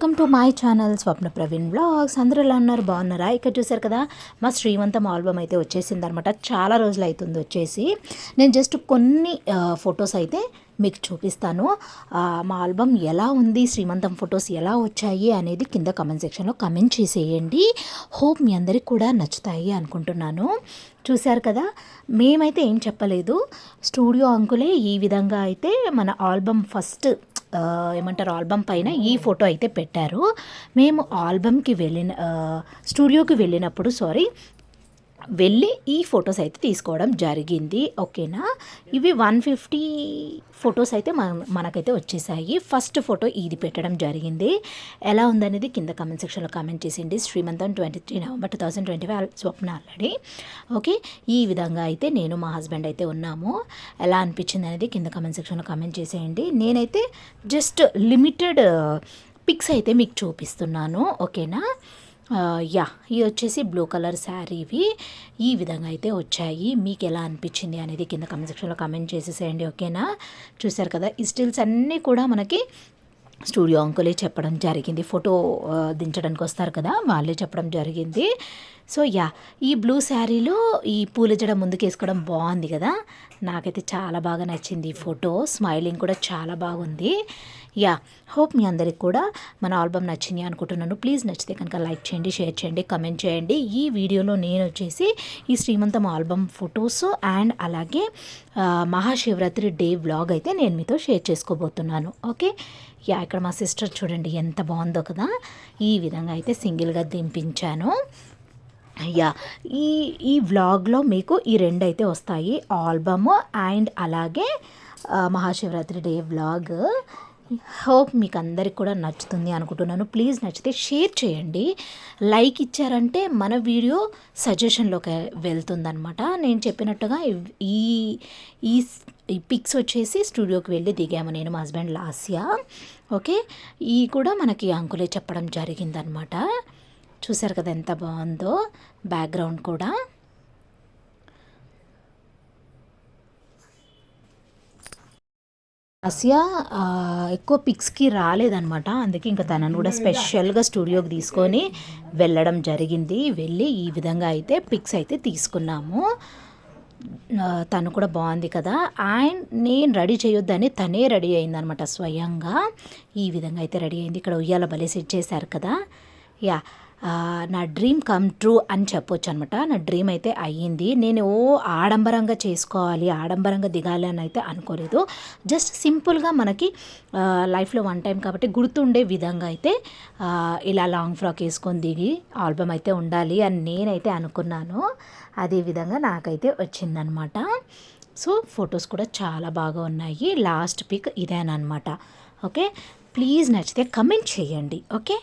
Welcome to my channel Swapna Praveen vlogs అందరూ ఎలా ఉన్నారు? బాగున్నారా? ఇక్కడ చూసారు కదా మా శ్రీమంతం ఆల్బమ్ అయితే వచ్చేసింది అనమాట చాలా రోజులు అవుతుంది వచ్చేసి. నేను జస్ట్ కొన్ని ఫొటోస్ అయితే మీకు చూపిస్తాను. మా ఆల్బమ్ ఎలా ఉంది? శ్రీమంతం ఫొటోస్ ఎలా వచ్చాయి? అనేది కింద కమెంట్ సెక్షన్లో కమెంట్ చేసేయండి. హోప్ మీ అందరికి కూడా నచ్చుతాయి అనుకుంటున్నాను. చూశారు కదా మేమైతే ఏం చెప్పలేదు. స్టూడియో అంకులే ఈ విధంగా అయితే మన ఆల్బమ్ ఫస్ట్ ఏమంటారు ఆల్బమ్ పైన ఈ ఫోటో అయితే పెట్టారు. మేము ఆల్బమ్కి వెళ్ళిన స్టూడియోకి వెళ్ళినప్పుడు సారీ వెళ్ళి ఈ ఫొటోస్ అయితే తీసుకోవడం జరిగింది. ఓకేనా? ఇవి వన్ ఫిఫ్టీ ఫొటోస్ అయితే మన మనకైతే వచ్చేసాయి. ఫస్ట్ ఫోటో ఇది పెట్టడం జరిగింది. ఎలా ఉందనేది కింద కమెంట్ సెక్షన్లో కామెంట్ చేసింది శ్రీమంతం twenty three November two thousand twenty five Swapna already okay? ఈ విధంగా అయితే నేను మా హస్బెండ్ అయితే ఉన్నాము. ఎలా అనిపించింది అనేది కింద కమెంట్ సెక్షన్లో కామెంట్ చేసేయండి. నేనైతే జస్ట్ లిమిటెడ్ పిక్స్ అయితే మీకు చూపిస్తున్నాను. ఓకేనా? యా ఇది వచ్చేసి బ్లూ కలర్ శారీవి ఈ విధంగా అయితే వచ్చాయి. మీకు ఎలా అనిపించింది అనేది కింద కమెంట్ సెక్షన్లో కమెంట్ చేసేసేయండి ఓకేనా? చూసారు కదా ఈ స్టిల్స్ అన్నీ కూడా మనకి స్టూడియో అంకులే చెప్పడం జరిగింది. ఫోటో దించడానికి వస్తారు కదా వాళ్ళే చెప్పడం జరిగింది. సో యా ఈ బ్లూ శారీలో ఈ పూల జడ ముందుకు వేసుకోవడం బాగుంది కదా. నాకైతే చాలా బాగా నచ్చింది ఈ ఫోటో. స్మైలింగ్ కూడా చాలా బాగుంది. యా హోప్ మీ అందరికి కూడా మన ఆల్బమ్ నచ్చింది అనుకుంటున్నాను. ప్లీజ్ నచ్చితే కనుక లైక్ చేయండి షేర్ చేయండి కమెంట్ చేయండి. ఈ వీడియోలో నేను వచ్చేసి ఈ శ్రీమంతం ఆల్బమ్ ఫొటోస్ అండ్ అలాగే మహాశివరాత్రి డే వ్లాగ్ అయితే నేను మీతో షేర్ చేసుకోబోతున్నాను. ఓకే? యా ఇక్కడ మా సిస్టర్ చూడండి ఎంత బాగుందో కదా. ఈ విధంగా అయితే సింగిల్గా దింపించాను. యా ఈ ఈ వ్లాగ్లో మీకు ఈ రెండు అయితే వస్తాయి. ఆల్బమ్ అండ్ అలాగే మహాశివరాత్రి డే వ్లాగ్. హోప్ మీకు అందరికి కూడా నచ్చుతుంది అనుకుంటున్నాను. ప్లీజ్ నచ్చితే షేర్ చేయండి. లైక్ ఇచ్చారంటే మన వీడియో సజెషన్లోకి వెళ్తుందనమాట నేను చెప్పినట్టుగా ఈ ఈ ఈ పిక్స్ వచ్చేసి స్టూడియోకి వెళ్ళి దిగాము. నేను మా హస్బెండ్ లాస్యా. ఓకే? ఈ కూడా మనకి అంకులే చెప్పడం జరిగిందనమాట చూసారు కదా ఎంత బాగుందో? బ్యాక్గ్రౌండ్ కూడా. ఆసియా ఎక్కువ పిక్స్కి రాలేదనమాట అందుకే ఇంకా తనను కూడా స్పెషల్గా స్టూడియోకి తీసుకొని వెళ్ళడం జరిగింది. వెళ్ళి ఈ విధంగా అయితే పిక్స్ అయితే తీసుకున్నాము. తను కూడా బాగుంది కదా. అండ్ నేను రెడీ చేయొద్దని తనే రెడీ అయిందనమాట స్వయంగా. ఈ విధంగా అయితే రెడీ అయింది. ఇక్కడ ఉయ్యాల బలే సెట్ చేశారు కదా. యా. నా డ్రీమ్ కమ్ ట్రూ అని చెప్పొచ్చు అనమాట నా డ్రీమ్ అయితే అయ్యింది. నేను ఓ ఆడంబరంగా చేసుకోవాలి ఆడంబరంగా దిగాలి అని అయితే అనుకోలేదు. జస్ట్ సింపుల్గా మనకి లైఫ్లో వన్ టైం కాబట్టి గుర్తుండే విధంగా అయితే ఇలా లాంగ్ ఫ్రాక్ వేసుకొని దిగి ఆల్బమ్ అయితే ఉండాలి అని నేనైతే అనుకున్నాను. అదే విధంగా నాకైతే వచ్చిందనమాట. సో ఫొటోస్ కూడా చాలా బాగా ఉన్నాయి. లాస్ట్ పిక్ ఇదేనమాట ఓకే ప్లీజ్ నచ్చితే కమెంట్ చేయండి. ఓకే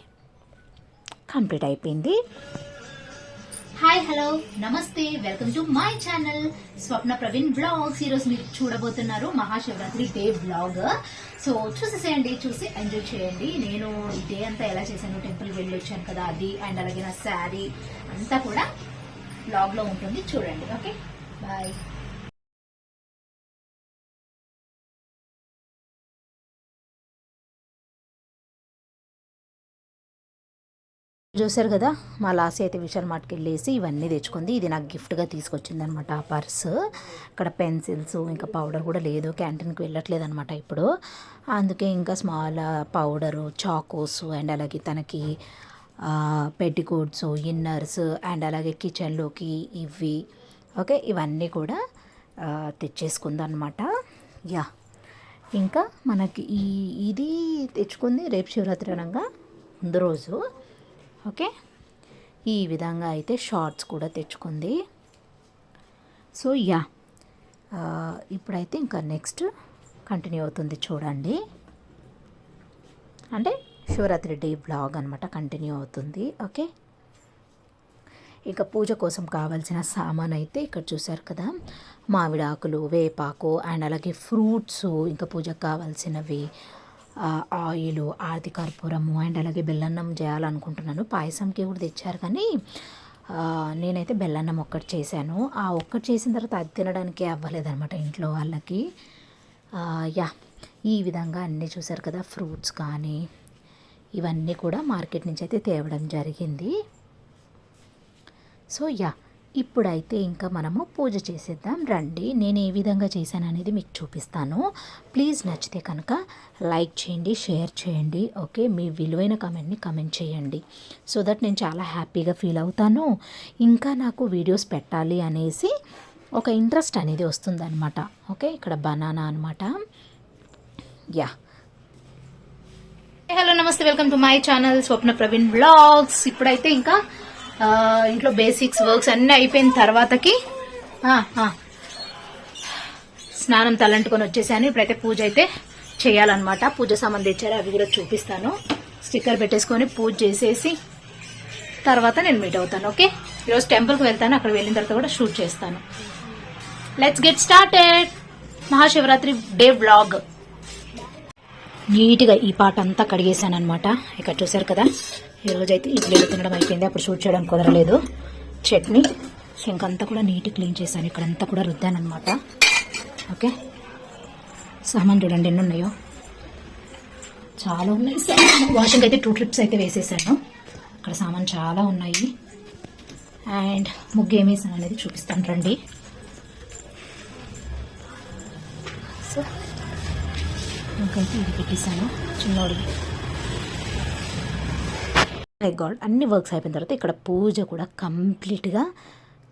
కంప్లీట్ అయిపోయింది. Hi hello. నమస్తే. Welcome to my channel. Swapna Praveen vlogs ఈరోజు మీరు చూడబోతున్నారు మహాశివరాత్రి డే బ్లాగ్ సో చూసేసేయండి చూసి ఎంజాయ్ చేయండి. నేను ఈ డే అంతా ఎలా చేశాను? టెంపుల్ వెళ్ళి వచ్చాను కదా అది అండ్ అలాగే నా శారీ అంతా కూడా బ్లాగ్లో ఉంటుంది. చూడండి ఓకే? బాయ్. చూసారు కదా మా లాస్ అయితే విశాల్ మార్ట్కి వెళ్ళేసి ఇవన్నీ తెచ్చుకుంది. ఇది నాకు గిఫ్ట్గా తీసుకొచ్చింది అనమాట ఆ పర్స్. ఇక్కడ పెన్సిల్స్ ఇంకా పౌడర్ కూడా లేదు క్యాంటీన్కి వెళ్ళట్లేదు అనమాట ఇప్పుడు. అందుకే ఇంకా స్మాల్ పౌడరు చాకోస్ అండ్ అలాగే తనకి పెట్టికోట్స్ ఇన్నర్స్ అండ్ అలాగే కిచెన్లోకి ఇవి ఓకే ఇవన్నీ కూడా తెచ్చేసుకుందనమాట యా. ఇంకా మనకి ఈ ఇది తెచ్చుకుంది రేపు శివరాత్రి అనగా ముందు రోజు. ఓకే? ఈ విధంగా అయితే షార్ట్స్ కూడా తెచ్చుకుంది. So yeah. ఇప్పుడైతే ఇంకా నెక్స్ట్ కంటిన్యూ అవుతుంది చూడండి. అంటే శివరాత్రి డే బ్లాగ్ అనమాట కంటిన్యూ అవుతుంది. ఓకే? ఇక పూజ కోసం కావాల్సిన సామాన్ అయితే ఇక్కడ చూసారు కదా. మామిడాకులు వేపాకు అండ్ అలాగే ఫ్రూట్స్ ఇంకా పూజకు కావాల్సినవి ఆయిల్ ఆర్తి కర్పూరము అండ్ అలాగే బెల్లన్నం చేయాలనుకుంటున్నాను. పాయసంకి కూడా తెచ్చారు కానీ నేనైతే బెల్లన్నం ఒక్కటి చేశాను. ఆ ఒక్కటి చేసిన తర్వాత అది తినడానికి అవ్వలేదనమాట ఇంట్లో వాళ్ళకి. యా ఈ విధంగా అన్నీ చూసారు కదా ఫ్రూట్స్ కానీ ఇవన్నీ కూడా మార్కెట్ నుంచి అయితే తేవడం జరిగింది. సో యా ఇప్పుడైతే ఇంకా మనము పూజ చేసేద్దాం. రండి నేను ఏ విధంగా చేశాను అనేది మీకు చూపిస్తాను. ప్లీజ్ నచ్చితే కనుక లైక్ చేయండి షేర్ చేయండి ఓకే? మీ విలువైన కమెంట్ని కమెంట్ చేయండి. సో దట్ నేను చాలా హ్యాపీగా ఫీల్ అవుతాను. ఇంకా నాకు వీడియోస్ పెట్టాలి అనేసి ఒక ఇంట్రెస్ట్ అనేది వస్తుందన్నమాట. ఓకే? ఇక్కడ బనానా అనమాట యా. హలో నమస్తే. Welcome to my channel Swapna Praveen vlogs ఇప్పుడైతే ఇంకా ఇంట్లో బేసిక్స్ వర్క్స్ అన్నీ అయిపోయిన తర్వాతకి స్నానం తలంటుకొని వచ్చేసాను. ఇప్పుడైతే పూజ అయితే చేయాలన్నమాట. పూజ సంబంధించారు తెచ్చారు అవి కూడా చూపిస్తాను. స్టిక్కర్ పెట్టేసుకొని పూజ చేసేసి తర్వాత నేను మీట్ అవుతాను ఓకే? ఈరోజు టెంపుల్కి వెళ్తాను అక్కడ వెళ్ళిన తర్వాత కూడా షూట్ చేస్తాను. Let's get started Mahashivratri day vlog నీట్గా ఈ పాట అంతా కడిగేశాను అనమాట ఇక్కడ చూసారు కదా ఈ రోజు అయితే ఇడ్లీలు తినడం అయిపోయింది. అప్పుడు షూట్ చేయడం కుదరలేదు. చట్నీ ఇంకంతా కూడా నీట్గా క్లీన్ చేశాను. ఇక్కడంతా కూడా రుద్దాను అనమాట ఓకే? సామాన్ చూడండి ఎన్ని ఉన్నాయో చాలా ఉన్నాయి. వాషింగ్ అయితే టూ ట్రిప్స్ అయితే వేసేసాను. ఇక్కడ సామాన్ చాలా ఉన్నాయి. అండ్ ముగ్గు ఏమేసాను అనేది చూపిస్తాను. రండి. సో ఇంకైతే ఇది పెట్టేశాను. చిన్నోడికి మై గాడ్ అన్ని వర్క్స్ అయిపోయిన తర్వాత ఇక్కడ పూజ కూడా కంప్లీట్గా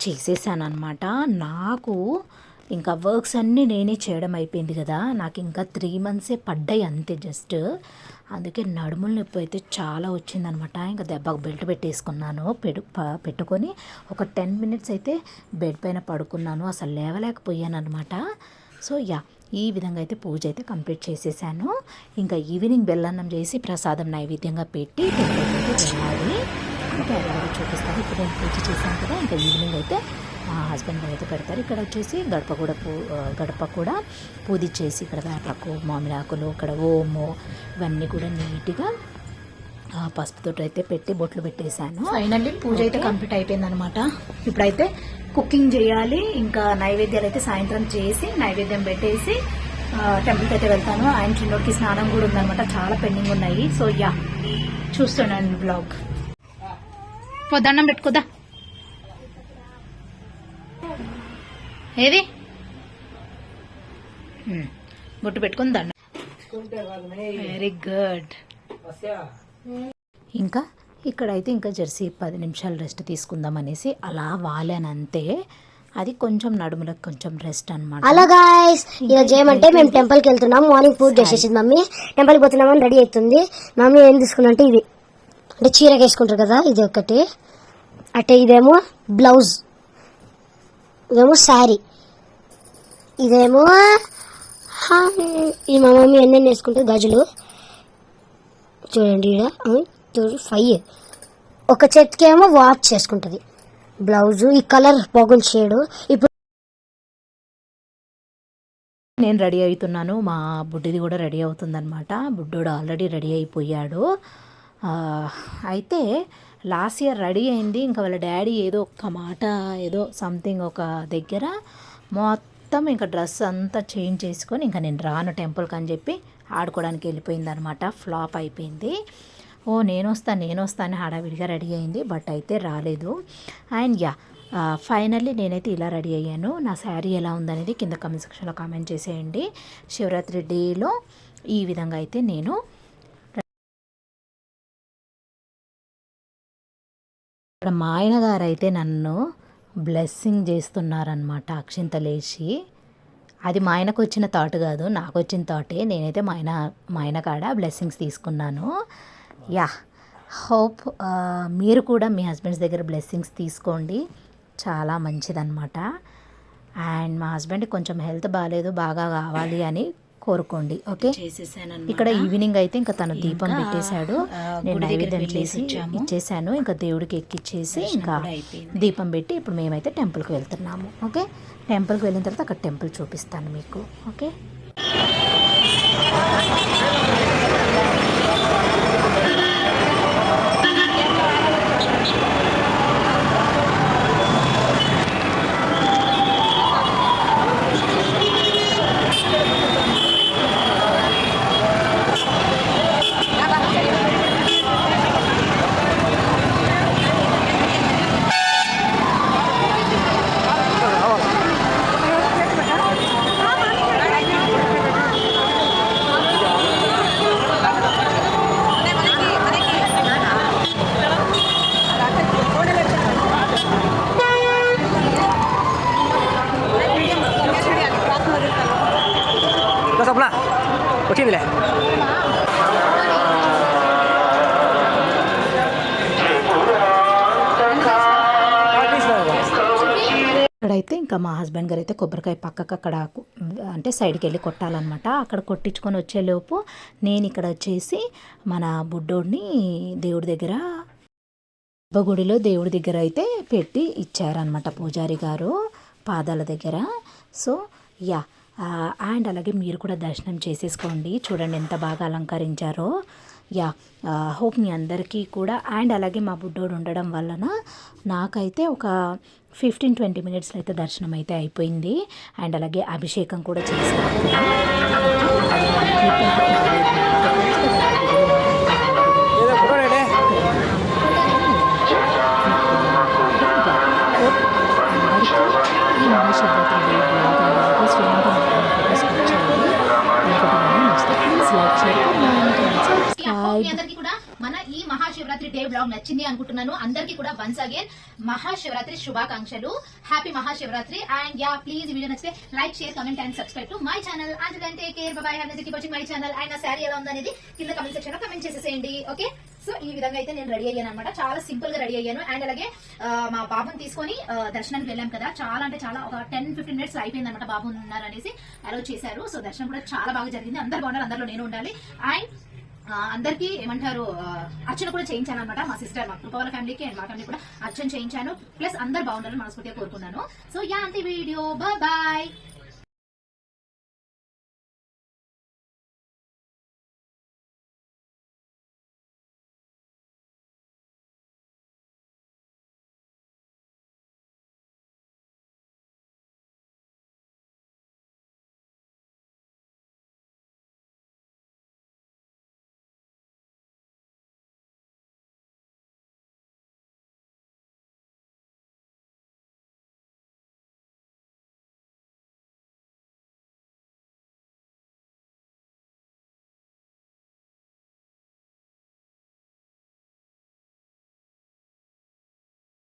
చేసేసాను అనమాట నాకు ఇంకా వర్క్స్ అన్నీ నేనే చేయడం అయిపోయింది కదా. నాకు ఇంకా త్రీ మంత్సే పడ్డాయి అంతే జస్ట్ అందుకే నడుముల నొప్పి అయితే చాలా వచ్చిందనమాట ఇంకా దెబ్బకు బెల్ట్ పెట్టేసుకున్నాను. పెడు పెట్టుకొని ఒక టెన్ మినిట్స్ అయితే బెడ్ పైన పడుకున్నాను. అసలు లేవలేకపోయాను అనమాట సో యా. ఈ విధంగా అయితే పూజ అయితే కంప్లీట్ చేసేసాను. ఇంకా ఈవినింగ్ బెల్లన్నం చేసి ప్రసాదం నైవేద్యంగా పెట్టి వెళ్ళాలి. ఇంకా అది కూడా చూపిస్తాను. ఇప్పుడు నేను పూజ చేశాను కదా ఇంకా ఈవినింగ్ అయితే మా హస్బెండ్ అయితే పెడతారు. ఇక్కడ వచ్చేసి గడప కూడా పూ గడప కూడా పూజిచ్చేసి ఇక్కడ వేపాకు మామిడాకులు ఇక్కడ ఓము ఇవన్నీ కూడా నీట్గా పసుపుతో అయితే పెట్టి బొట్లు పెట్టేశాను. ఫైనల్లీ పూజ అయితే కంప్లీట్ అయిపోయింది అనమాట ఇప్పుడైతే కుకింగ్ చేయాలి. ఇంకా నైవేద్యాలు అయితే సాయంత్రం చేసి నైవేద్యం పెట్టేసి టెంపుల్కి అయితే వెళ్తాను. ఆయన చిన్నోడికి స్నానం కూడా ఉందన్నమాట. చాలా పెండింగ్ ఉన్నాయి. సో యా చూస్తున్నాను బ్లాగ్. దండం పెట్టుకోదా ఏది. బొట్టు పెట్టుకుని దండం. వెరీ గుడ్ ఇంకా? ఇక్కడైతే ఇంకా జెర్సీ పది నిమిషాలు రెస్ట్ తీసుకుందాం అనేసి అలా వాలానంతే అది కొంచెం నడుములకు కొంచెం రెస్ట్ అనమాట హలో గాయస్ ఈరోజు ఏమంటే మేము టెంపుల్కి వెళ్తున్నాం మార్నింగ్ పూజ చేసేసింది మమ్మీ టెంపుల్కి పోతున్నామని రెడీ అవుతుంది. మమ్మీ ఏం తీసుకుందంటే ఇది అంటే చీరకి వేసుకుంటారు కదా ఇది ఒకటి. అంటే ఇదేమో బ్లౌజ్. ఇదేమో శారీ. ఇదేమో ఈ మా మమ్మీ ఎన్నెన్ని వేసుకుంటుంది గజులు. చూడండి ఈడ ఫైవ్. ఒక చేతికేమో వాచ్ చేసుకుంటుంది. బ్లౌజ్ ఈ కలర్ బాగుంది షేడు. ఇప్పుడు నేను రెడీ అవుతున్నాను. మా బుడ్డిది కూడా రెడీ అవుతుందన్నమాట. బుడ్డోడు ఆల్రెడీ రెడీ అయిపోయాడు. అయితే లాస్ట్ ఇయర్ రెడీ అయింది. ఇంకా వాళ్ళ డాడీ ఏదో ఒక్క మాట ఏదో సంథింగ్ ఒక దగ్గర మొత్తం ఇంకా డ్రెస్ అంతా చేంజ్ చేసుకొని ఇంకా నేను రాను టెంపుల్కి అని చెప్పి ఆడుకోవడానికి వెళ్ళిపోయింది అనమాట ఫ్లాప్ అయిపోయింది. ఓ నేను వస్తాను నేను వస్తాను హడావిడిగా రెడీ అయింది బట్ అయితే రాలేదు. అండ్ యా ఫైనల్లీ నేనైతే ఇలా రెడీ అయ్యాను. నా శారీ ఎలా ఉందనేది కింద కమెంట్ సెక్షన్లో కామెంట్ చేసేయండి. శివరాత్రి డేలో ఈ విధంగా అయితే నేను ఇక్కడ మా ఆయన గారు అయితే నన్ను బ్లెస్సింగ్ చేస్తున్నారనమాట అక్షింతలేసి అది మా ఆయనకు వచ్చిన థాట్ కాదు నాకు వచ్చిన థాటే. నేనైతే మా ఆయన మా ఆయన కాడ బ్లెస్సింగ్స్ తీసుకున్నాను. యా. హోప్ మీరు కూడా మీ హస్బెండ్స్ దగ్గర బ్లెస్సింగ్స్ తీసుకోండి. చాలా మంచిదన్నమాట. అండ్ మా హస్బెండ్ కొంచెం హెల్త్ బాగాలేదు బాగా కావాలి అని కోరుకోండి. ఓకే? ఇక్కడ ఈవినింగ్ అయితే ఇంకా తను దీపం పెట్టేశాడు. నేను నైవేద్యం చేసి ఇచ్చేసాను ఇంకా దేవుడికి ఎక్కిచ్చేసి ఇంకా దీపం పెట్టి ఇప్పుడు మేమైతే టెంపుల్కి వెళ్తున్నాము. ఓకే? టెంపుల్కి వెళ్ళిన తర్వాత అక్కడ టెంపుల్ చూపిస్తాను మీకు. ఓకే? వచ్చిందిలే. అయితే ఇంకా మా హస్బెండ్ గారు అయితే కొబ్బరికాయ పక్కకు అక్కడ అంటే సైడ్కి వెళ్ళి కొట్టాలన్నమాట. అక్కడ కొట్టించుకొని వచ్చేలోపు నేను ఇక్కడ వచ్చేసి మన బుడ్డోడిని దేవుడి దగ్గర గుడిలో దేవుడి దగ్గర అయితే పెట్టి ఇచ్చారనమాట పూజారి గారు పాదాల దగ్గర. సో యా అండ్ అలాగే మీరు కూడా దర్శనం చేసేసుకోండి. చూడండి ఎంత బాగా అలంకరించారో. యా హోప్ మీ అందరికీ కూడా. అండ్ అలాగే మా బుడ్డోడు ఉండడం వలన నాకైతే ఒక ఫిఫ్టీన్ ట్వంటీ మినిట్స్లో అయితే దర్శనం అయితే అయిపోయింది. అండ్ అలాగే అభిషేకం కూడా చేశారు మహాశివరాత్రి డే బ్లాగ్ నచ్చింది అనుకుంటున్నాను. అందరికీ కూడా వన్స్ అగైన్ మహాశివరాత్రి శుభాకాంక్షలు. Happy Mahashivratri. And yeah please video నచ్చితే like share comment and subscribe to my channel and then take care bye have వచ్చి మై ఛానల్ అండ్ నా శారీ ఎలా ఉందనేది కింద కమెంట్ సెక్షన్లో కమెంట్ చేసేసేయండి. ఓకే సో ఈ విధంగా అయితే నేను రెడీ అయ్యాను అనమాట చాలా సింపుల్గా రెడీ అయ్యాను. అండ్ అలాగే మా బాబుని తీసుకొని దర్శనానికి వెళ్ళాం కదా. చాలా అంటే చాలా ఒక టెన్ ఫిఫ్టీన్ మినిట్స్ అయిపోయింది అనమాట బాబు ఉన్నారు అనేసి అలౌ చేశారు. సో దర్శనం కూడా చాలా బాగా జరిగింది. అందరు బాగున్నారు. అందరిలో నేను ఉండాలి. అండ్ అందరికీ ఏమంటారు అర్చన కూడా చేయించాను అనమాట మా సిస్టర్ మా కృపవల ఫ్యామిలీకి అండ్ మా ఫ్యామిలీ కూడా అర్చన చేయించాను. ప్లస్ అందరు బాగుండాలని మనస్ఫూర్తిగా కోరుకున్నాను. సో యా అంతే వీడియో బాయ్